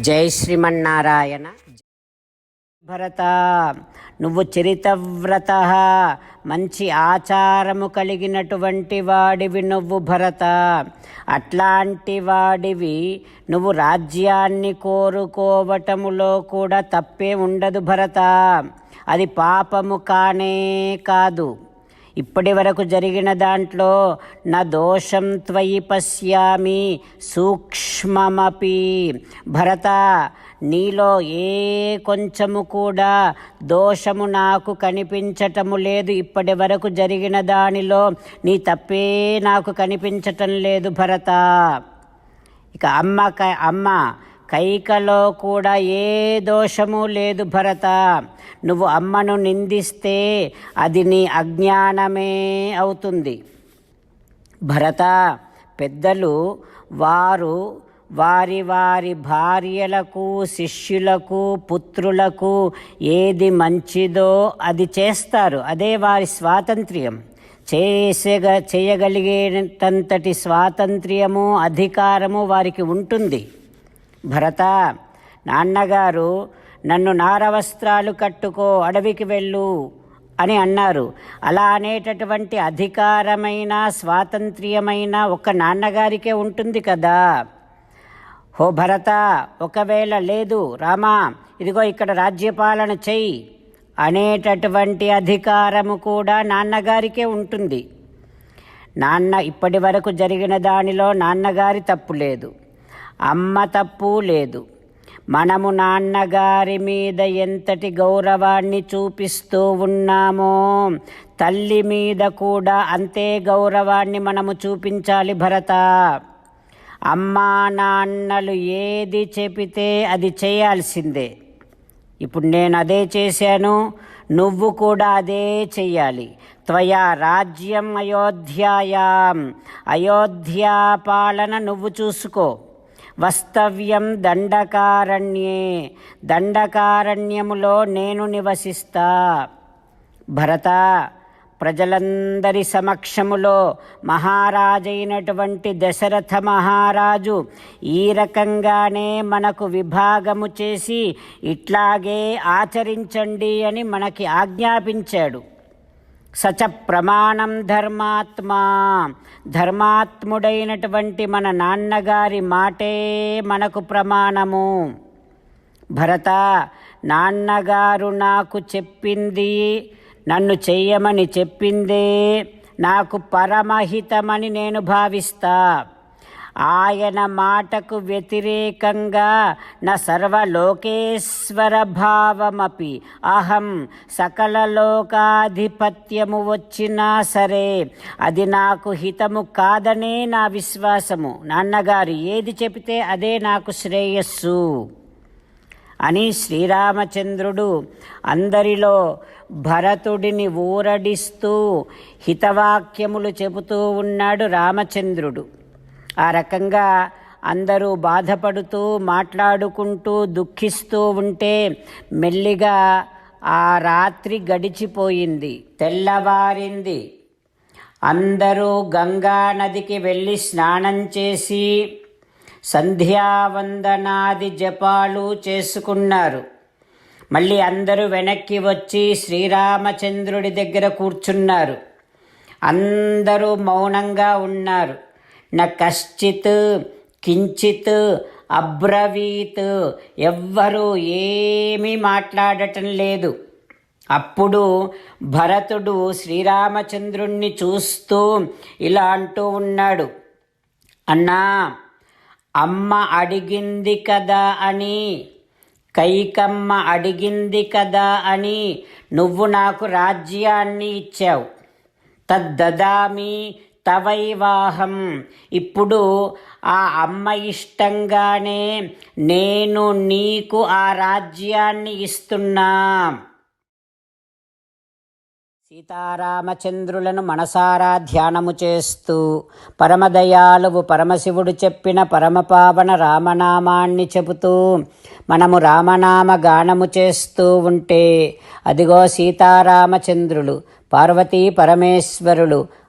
జై శ్రీమన్నారాయణ. భరత నువ్వు చరితవ్రత. మంచి ఆచారము కలిగినటువంటి వాడివి నువ్వు భరత. అట్లాంటి వాడివి నువ్వు రాజ్యాన్ని కోరుకోవటములో కూడా తప్పే ఉండదు భరత. అది పాపము కానే కాదు. ఇప్పటి వరకు జరిగిన దాంట్లో నా దోషం త్వయి పశ్యామి సూక్ష్మమపి. భరత నీలో ఏ కొంచెము కూడా దోషము నాకు కనిపించటము లేదు. ఇప్పటి వరకు జరిగిన దానిలో నీ తప్పే నాకు కనిపించటం లేదు భరత. ఇక అమ్మ క- అమ్మ కైకలో కూడా ఏ దోషము లేదు భరత. నువ్వు అమ్మను నిందిస్తే అది నీ అజ్ఞానమే అవుతుంది. భరత పెద్దలు వారు వారి వారి భార్యలకు శిష్యులకు పుత్రులకు ఏది మంచిదో అది చేస్తారు. అదే వారి స్వాతంత్ర్యం. చేసేగ చేయగలిగేటంతటి స్వాతంత్ర్యము అధికారము వారికి ఉంటుంది. భరత నాన్నగారు నన్ను నారవస్త్రాలు కట్టుకో అడవికి వెళ్ళు అని అన్నారు. అలా అనేటటువంటి అధికారమైన స్వాతంత్ర్యమైన ఒక నాన్నగారికే ఉంటుంది కదా. హో భరత ఒకవేళ లేదు రామా ఇదిగో ఇక్కడ రాజ్యపాలన చెయ్యి అనేటటువంటి అధికారము కూడా నాన్నగారికే ఉంటుంది. నాన్న ఇప్పటి వరకు జరిగిన దానిలో నాన్నగారి తప్పు లేదు. అమ్మ తప్పు లేదు. మనము నాన్నగారి మీద ఎంతటి గౌరవాన్ని చూపిస్తూ ఉన్నామో తల్లి మీద కూడా అంతే గౌరవాన్ని మనము చూపించాలి భరత. అమ్మా నాన్నలు ఏది చెబితే అది చేయాల్సిందే. ఇప్పుడు నేను అదే చేశాను నువ్వు కూడా అదే చెయ్యాలి. త్వయా రాజ్యం అయోధ్యాయాం. అయోధ్యా పాలన నువ్వు చూసుకో. వస్తవ్యం దండకారణ్యే. దండకారణ్యములో నేను నివసిస్తా. భరత ప్రజలందరి సమక్షములో మహారాజైనటువంటి దశరథ మహారాజు ఈ రకంగానే మనకు విభాగము చేసి ఇట్లాగే ఆచరించండి అని మనకి ఆజ్ఞాపించాడు. సచ ప్రమాణం ధర్మాత్మా. ధర్మాత్ముడైనటువంటి మన నాన్నగారి మాటే మనకు ప్రమాణము. భరత నాన్నగారు నాకు చెప్పింది నన్ను చెయ్యమని చెప్పిందే నాకు పరమహితమని నేను భావిస్తా. ఆయన మాటకు వ్యతిరేకంగా నా సర్వలోకేశ్వర భావమపి. అహం సకల లోకాధిపత్యము వచ్చినా సరే అది నాకు హితము కాదనే నా విశ్వాసము. నాన్నగారు ఏది చెబితే అదే నాకు శ్రేయస్సు. అని శ్రీరామచంద్రుడు అందరిలో భరతుడిని ఊరడిస్తూ హితవాక్యములు చెబుతూ ఉన్నాడు రామచంద్రుడు. ఆ రకంగా అందరూ బాధపడుతూ మాట్లాడుకుంటూ దుఃఖిస్తూ ఉంటే మెల్లిగా ఆ రాత్రి గడిచిపోయింది తెల్లవారింది. అందరూ గంగా నదికి వెళ్ళి స్నానం చేసి సంధ్యావందనాది జపాలు చేసుకున్నారు. మళ్ళీ అందరూ వెనక్కి వచ్చి శ్రీరామచంద్రుడి దగ్గర కూర్చున్నారు. అందరూ మౌనంగా ఉన్నారు. న కశ్చిత్ కించిత్ అబ్రవీత్ ఎవ్వరూ ఏమీ మాట్లాడటం లేదు. అప్పుడు భరతుడు శ్రీరామచంద్రుణ్ణి చూస్తూ ఇలా అంటూ ఉన్నాడు. అన్నా అమ్మ అడిగింది కదా అని కైకమ్మ అడిగింది కదా అని నువ్వు నాకు రాజ్యాన్ని ఇచ్చావు. తద్దదామి తవైవాహం. ఇప్పుడు ఆ అమ్మ ఇష్టంగానే నేను నీకు ఆ రాజ్యాన్ని ఇస్తున్నా. సీతారామచంద్రులను మనసారా ధ్యానము చేస్తూ పరమదయాలువు పరమశివుడు చెప్పిన పరమపావన రామనామాన్ని చెబుతూ మనము రామనామ గానము చేస్తూ ఉంటే అదిగో సీతారామచంద్రులు పార్వతీ పరమేశ్వరులు